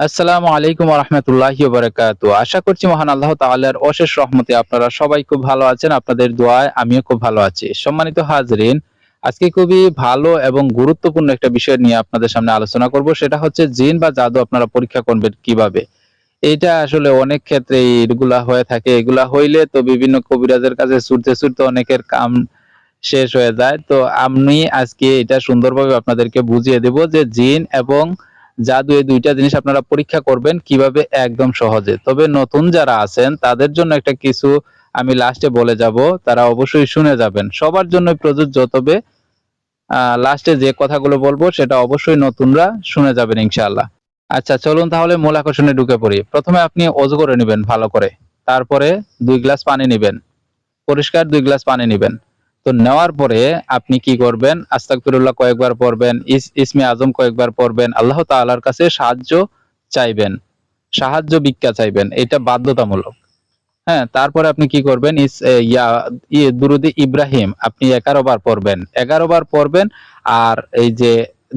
আসসালামু আলাইকুম রহমতুল্লাহি বারাকাত আশা করছি মহান আল্লাহ তাআলার অশেষ রহমতে আপনারা সবাই খুব ভালো আছেন, আপনাদের দোয়ায় আমিও খুব ভালো আছি। সম্মানিত হাজরিন, আজকে খুবই ভালো এবং গুরুত্বপূর্ণ একটা বিষয় নিয়ে আপনাদের সামনে আলোচনা করব, সেটা হচ্ছে জিন বা জাদু আপনারা পরীক্ষা করবেন কীভাবে? এটা আসলে অনেক ক্ষেত্রে এগুলা হয়ে থাকে। এগুলা হইলে তো বিভিন্ন কবিরাজের কাছে ছুটতে ছুটতে অনেকের কাম শেষ হয়ে যায়। তো আমি আজকে এটা সুন্দরভাবে আপনাদেরকে বুঝিয়ে দেব যে জিন এবং জাদু এই দুইটা জিনিস আপনারা পরীক্ষা করবেন কীভাবে একদম সহজে। তবে নতুন যারা আছেন, তাদের জন্য একটা কিছু আমি লাস্টে বলে যাব, তারা অবশ্যই শুনে যাবেন। সবার জন্য প্রযোজ্য, তবে লাস্টে যে কথাগুলো বলব, সেটা অবশ্যই নতুনরা শুনে যাবেন ইনশাআল্লাহ। আচ্ছা চলুন তাহলে মূল আকর্ষণে ঢুকে পড়ি। প্রথমে আপনি অজু করে নেবেন ভালো করে। তারপরে দুই গ্লাস পানি নেবেন। পরিষ্কার দুই গ্লাস পানি নেবেন। তো নেওয়ার পরে আপনি কি করবেন? আস্তাগফিরুল্লাহ কয়েকবার পড়বেন, ইস ইসমে আজম কয়েকবার পড়বেন, আল্লাহ তাআলার কাছে সাহায্য চাইবেন, সাহায্য ভিক্ষা চাইবেন, এটা বাধ্যতামূলক। হ্যাঁ তারপরে আপনি কি করবেন? ইস ইয়া দুরুদি ইব্রাহিম, আপনি এগারো বার পড়বেন। এগারো বার পড়বেন আর এই যে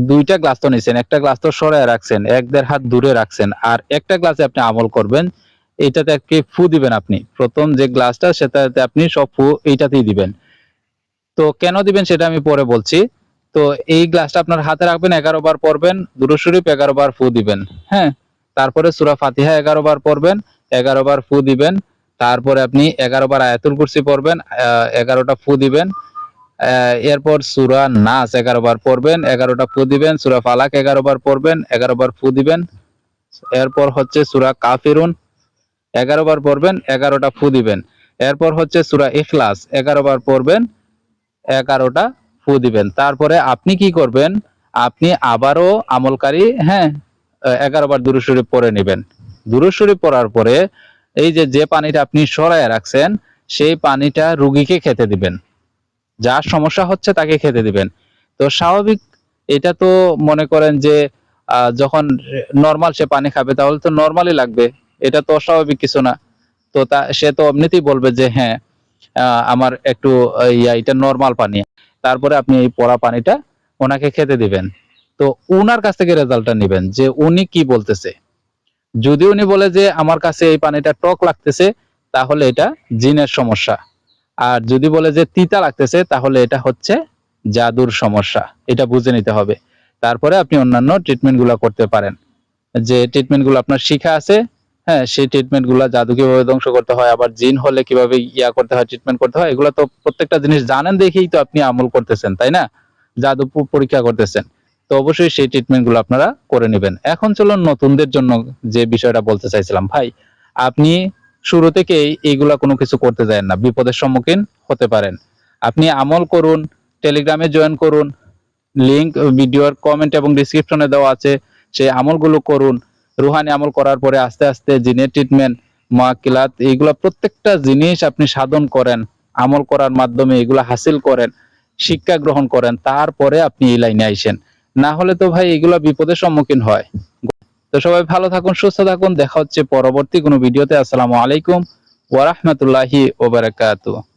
দুইটা গ্লাস তো নিছেন, একটা গ্লাস তো সরায় রাখছেন, এক দেড় হাত দূরে রাখছেন, আর একটা গ্লাসে আপনি আমল করবেন এইটাতে একটি ফু দিবেন আপনি। প্রথম যে গ্লাসটা, সেটাতে আপনি সব ফু এইটাতেই দিবেন। তো কেন দিবেন সেটা আমি পরে বলছি তো এই গ্লাসটা আপনার হাতে রাখবেন এগারো বার পড়বেন দুরু শরীফ এগারো বার ফু দিবেন হ্যাঁ তারপরে সুরা ফাতিহা এগারো বার পড়বেন এগারো বার ফু দিবেন তারপরে আপনি এগারো বার আয়াতুল কুরসি পড়বেন এগারোটা ফু দিবেন এরপর সুরা নাস এগারো বার পড়বেন এগারোটা ফু দিবেন সুরা ফালাক এগারো বার পড়বেন এগারো বার ফু দিবেন এরপর হচ্ছে সুরা কাফিরুন এগারো বার পড়বেন এগারোটা ফু দিবেন এরপর হচ্ছে সুরা ইখলাস এগারো বার পড়বেন এগারোটা ফু দিবেন। তারপরে আপনি কি করবেন? আপনি আবারও আমলকারী হ্যাঁ এগারো বার দুরু শরীফ পরে নেবেন। দুরু শরীফ পড়ার পরে এই যে যে পানিটা আপনি সরায় রাখছেন, সেই পানিটা রুগীকে খেতে দিবেন। যার সমস্যা হচ্ছে তাকে খেতে দিবেন। তো স্বাভাবিক, এটা তো মনে করেন যে যখন নর্মাল সে পানি খাবে, তাহলে তো নর্মালি লাগবে। এটা তো অস্বাভাবিক কিছু না। তো তা, সে তো এমনিতেই বলবে যে হ্যাঁ আমার একটু এটা নর্মাল পানি। তারপরে আপনি এই পড়া পানিটা ওনাকে খেতে দিবেন। তো উনার কাছ থেকে রেজাল্টটা নেবেন যে উনি কি বলতেছে। যদি উনি বলে যে আমার কাছে এই পানিটা টক লাগতেছে, তাহলে এটা জিনের সমস্যা। আর যদি বলে যে তিতা লাগতেছে, তাহলে এটা হচ্ছে জাদুর সমস্যা। এটা বুঝে নিতে হবে। তারপরে আপনি অন্যান্য ট্রিটমেন্টগুলা করতে পারেন। যে ট্রিটমেন্টগুলো আপনার শিখা আছে হ্যাঁ সেই ট্রিটমেন্টগুলা জাদু কীভাবে ধ্বংস করতে হয়, আবার জিন হলে কীভাবে ইয়া করতে হয় ট্রিটমেন্ট করতে হয়, এগুলো তো প্রত্যেকটা জিনিস জানেন দেখেই তো আপনি আমল করতেছেন, তাই না? জাদু পরীক্ষা করতেছেন। তো অবশ্যই সেই ট্রিটমেন্টগুলো আপনারা করে নেবেন। এখন চলুন নতুনদের জন্য যে বিষয়টা বলতে চাইছিলাম, ভাই, আপনি শুরু থেকেই এইগুলা কোনো কিছু করতে যায় না, বিপদের সম্মুখীন হতে পারেন। আপনি আমল করুন টেলিগ্রামে জয়েন করুন লিংক ভিডিওর কমেন্ট এবং ডিসক্রিপশনে দেওয়া আছে, সেই আমলগুলো করুন। রুহানি আমল করার পরে আস্তে আস্তে জিনের ট্রিটমেন্ট মাকিলাত, এইগুলা প্রত্যেকটা জিনিস আপনি সাধন করেন, আমল করার মাধ্যমে এগুলা হাসিল করেন, শিক্ষা গ্রহণ করেন, তারপরে আপনি এই লাইনে আইসেন। না হলে তো ভাই এগুলা বিপদের সম্মুখীন হয়। তো সবাই ভালো থাকুন, সুস্থ থাকুন, দেখা হচ্ছে পরবর্তী কোনো ভিডিওতে। আসসালামু আলাইকুম, ওয়া রাহমাতুল্লাহি ওয়া বারাকাতুহু।